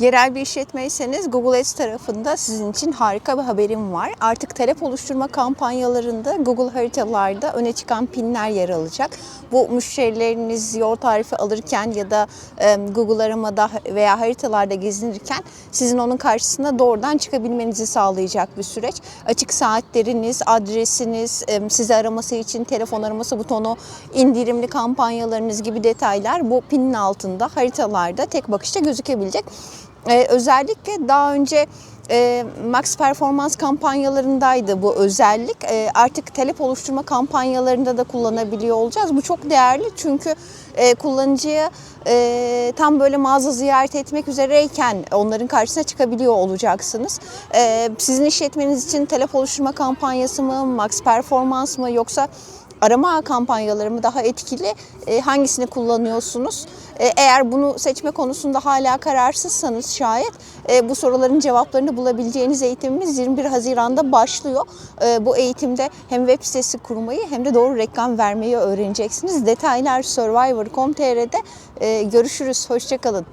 Yerel bir işletmeyseniz Google Ads tarafında sizin için harika bir haberim var. Artık talep oluşturma kampanyalarında Google haritalarda öne çıkan pinler yer alacak. Bu müşterileriniz yol tarifi alırken ya da Google aramada veya haritalarda gezinirken sizin onun karşısına doğrudan çıkabilmenizi sağlayacak bir süreç. Açık saatleriniz, adresiniz, sizi araması için telefon araması butonu, indirimli kampanyalarınız gibi detaylar bu pinin altında haritalarda tek bakışta gözükebilecek. Ee, özellikle daha önce e, Max Performans kampanyalarındaydı bu özellik. E, artık talep oluşturma kampanyalarında da kullanabiliyor olacağız. Bu çok değerli çünkü e, kullanıcıya e, tam böyle mağaza ziyaret etmek üzereyken onların karşısına çıkabiliyor olacaksınız. E, sizin işletmeniz için talep oluşturma kampanyası mı, Max Performans mı yoksa arama kampanyaları mı daha etkili? E, hangisini kullanıyorsunuz? E, eğer bunu seçme konusunda hala kararsızsanız şayet e, bu soruların cevaplarını bulabileceğiniz eğitimimiz 21 Haziran'da başlıyor. E, bu eğitimde hem web sitesi kurmayı hem de doğru reklam vermeyi öğreneceksiniz. Detaylar Survivor.com.tr'de E, görüşürüz. Hoşçakalın.